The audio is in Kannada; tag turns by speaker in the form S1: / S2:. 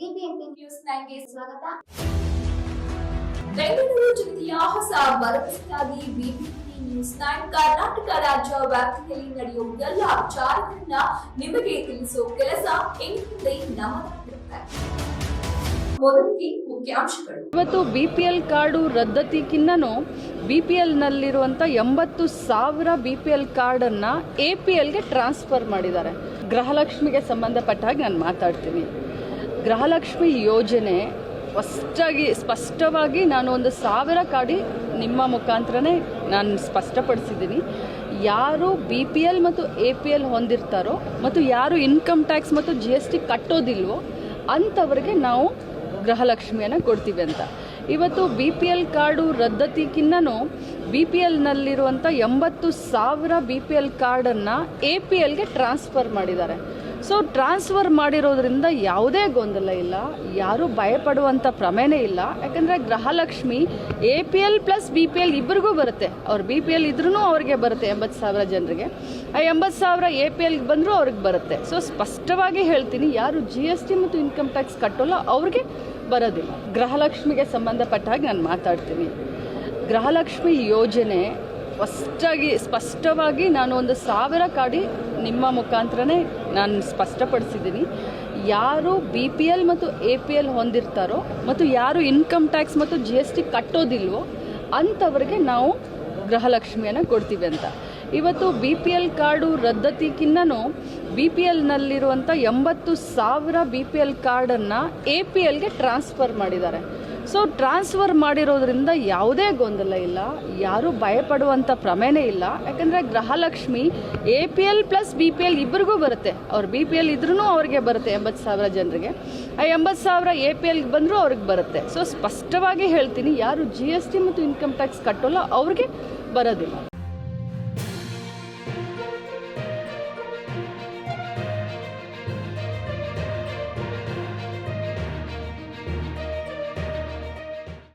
S1: ಬಿಬಿಎಂಪಿ ನ್ಯೂಸ್ ನೈನ್ಗೆ ಸ್ವಾಗತ.
S2: ಬೆಂಗಳೂರು ಜಿಲ್ಲೆಯ ಹೊಸ ಭರವಸೆಯಾಗಿ ಬಿಬಿಎಂಪಿ ನ್ಯೂಸ್ ನೈನ್ ಕರ್ನಾಟಕ ರಾಜ್ಯ ವ್ಯಾಪ್ತಿಯಲ್ಲಿ ನಡೆಯುವ ಎಲ್ಲ ವಿಚಾರಗಳನ್ನ ನಿಮಗೆ ತಿಳಿಸುವ ಕೆಲಸ ನಮ್ಮದಾಗಿರುತ್ತೆ ಮೊದಲಿಗೆ ಮುಖ್ಯಾಂಶಗಳು.
S3: ಇವತ್ತು ಬಿ ಪಿ ಎಲ್ ಕಾರ್ಡು ರದ್ದತಿಗಿನ್ನೂ ಬಿ ಪಿ ಎಲ್ನಲ್ಲಿರುವಂಥ ಎಂಬತ್ತು ಸಾವಿರ ಬಿ ಪಿ ಎಲ್ ಕಾರ್ಡನ್ನು ಎ ಪಿ ಎಲ್ಗೆ ಟ್ರಾನ್ಸ್ಫರ್ ಮಾಡಿದ್ದಾರೆ. ಗೃಹಲಕ್ಷ್ಮಿಗೆ ಸಂಬಂಧಪಟ್ಟ ಹಾಗೆ ನಾನು ಮಾತಾಡ್ತೀನಿ. ಗೃಹಲಕ್ಷ್ಮಿ ಯೋಜನೆ ಫಸ್ಟಾಗಿ, ಸ್ಪಷ್ಟವಾಗಿ ನಾನು ಒಂದು ಸಾವಿರ ಕಾಡಿ ನಿಮ್ಮ ಮುಖಾಂತರನೇ ನಾನು ಸ್ಪಷ್ಟಪಡಿಸಿದ್ದೀನಿ. ಯಾರು ಬಿ ಪಿ ಎಲ್ ಮತ್ತು ಎ ಪಿ ಎಲ್ ಹೊಂದಿರ್ತಾರೋ ಮತ್ತು ಯಾರು ಇನ್ಕಮ್ ಟ್ಯಾಕ್ಸ್ ಮತ್ತು ಜಿ ಎಸ್ ಟಿ ಕಟ್ಟೋದಿಲ್ವೋ ಅಂಥವ್ರಿಗೆ ನಾವು ಗೃಹಲಕ್ಷ್ಮಿಯನ್ನು ಕೊಡ್ತೀವಿ ಅಂತ. ಇವತ್ತು ಬಿ ಪಿ ಎಲ್ ಕಾರ್ಡು ರದ್ದತಿಗಿನ್ನೂ ಬಿ ಪಿ ಎಲ್ನಲ್ಲಿರುವಂಥ ಎಂಬತ್ತು ಸಾವಿರ ಬಿ ಪಿ ಎಲ್ ಕಾರ್ಡನ್ನು ಎ ಪಿ ಎಲ್ಗೆ ಟ್ರಾನ್ಸ್ಫರ್ ಮಾಡಿದ್ದಾರೆ. ಸೊ ಟ್ರಾನ್ಸ್ಫರ್ ಮಾಡಿರೋದ್ರಿಂದ ಯಾವುದೇ ಗೊಂದಲ ಇಲ್ಲ. ಯಾರೂ ಭಯಪಡುವಂಥ ಪ್ರಮೇನೇ ಇಲ್ಲ. ಯಾಕಂದರೆ Gruhalakshmi A P L plus B P L ಇಬ್ಬರಿಗೂ ಬರುತ್ತೆ. ಅವ್ರು ಬಿ ಪಿ ಎಲ್ ಇದ್ರೂ ಅವ್ರಿಗೆ ಬರುತ್ತೆ ಎಂಬತ್ತು ಸಾವಿರ ಜನರಿಗೆ. ಆ ಎಂಬತ್ತು ಸಾವಿರ ಎ ಪಿ ಎಲ್ಗೆ ಬಂದರೂ ಅವ್ರಿಗೆ ಬರುತ್ತೆ. ಸೊ ಸ್ಪಷ್ಟವಾಗಿ ಹೇಳ್ತೀನಿ, ಯಾರು ಜಿ ಎಸ್ ಟಿ ಮತ್ತು ಇನ್ಕಮ್ ಟ್ಯಾಕ್ಸ್ ಕಟ್ಟೋಲ್ಲ ಅವ್ರಿಗೆ ಬರೋದಿಲ್ಲ. ಗೃಹಲಕ್ಷ್ಮಿಗೆ ಸಂಬಂಧಪಟ್ಟ ಹಾಗೆ ನಾನು ಮಾತಾಡ್ತೀನಿ. ಗೃಹಲಕ್ಷ್ಮಿ ಯೋಜನೆ ಸ್ಪಷ್ಟಾಗಿ, ಸ್ಪಷ್ಟವಾಗಿ ನಾನು ಒಂದು ಸಾವಿರ ಕಾಡಿ ನಿಮ್ಮ ಮುಖಾಂತರನೇ ನಾನು ಸ್ಪಷ್ಟಪಡಿಸಿದ್ದೀನಿ. ಯಾರು ಬಿ ಪಿ ಎಲ್ ಮತ್ತು ಎ ಪಿ ಎಲ್ ಹೊಂದಿರ್ತಾರೋ ಮತ್ತು ಯಾರು ಇನ್ಕಮ್ ಟ್ಯಾಕ್ಸ್ ಮತ್ತು ಜಿ ಎಸ್ ಟಿ ಕಟ್ಟೋದಿಲ್ವೋ ಅಂಥವ್ರಿಗೆ ನಾವು ಗೃಹಲಕ್ಷ್ಮಿಯನ್ನು ಕೊಡ್ತೀವಿ ಅಂತ. ಇವತ್ತು ಬಿ ಪಿ ಎಲ್ ಕಾರ್ಡು ರದ್ದತಿಗಿನ್ನೂ ಬಿ ಪಿ ಎಲ್ನಲ್ಲಿರುವಂಥ ಎಂಬತ್ತು ಸಾವಿರ ಬಿ ಪಿ ಎಲ್ ಕಾರ್ಡನ್ನು ಎ ಪಿ ಎಲ್ಗೆ ಟ್ರಾನ್ಸ್ಫರ್ ಮಾಡಿದ್ದಾರೆ. ಸೊ ಟ್ರಾನ್ಸ್ಫರ್ ಮಾಡಿರೋದ್ರಿಂದ ಯಾವುದೇ ಗೊಂದಲ ಇಲ್ಲ. ಯಾರೂ ಭಯಪಡುವಂಥ ಪ್ರಮೇನೇ ಇಲ್ಲ. ಯಾಕಂದರೆ Gruhalakshmi A P L plus B P L ಇಬ್ಬರಿಗೂ ಬರುತ್ತೆ. ಅವ್ರು ಬಿ ಪಿ ಎಲ್ ಇದ್ರೂ ಅವ್ರಿಗೆ ಬರುತ್ತೆ ಎಂಬತ್ತು ಸಾವಿರ ಜನರಿಗೆ. ಆ ಎಂಬತ್ತು ಸಾವಿರ ಎ ಪಿ ಎಲ್ಗೆ ಬಂದರೂ ಅವ್ರಿಗೆ ಬರುತ್ತೆ. ಸೊ ಸ್ಪಷ್ಟವಾಗಿ ಹೇಳ್ತೀನಿ, ಯಾರು ಜಿ ಎಸ್ ಟಿ ಮತ್ತು ಇನ್ಕಮ್ ಟ್ಯಾಕ್ಸ್ ಕಟ್ಟೋಲ್ಲ ಅವ್ರಿಗೆ ಬರೋದಿಲ್ಲ.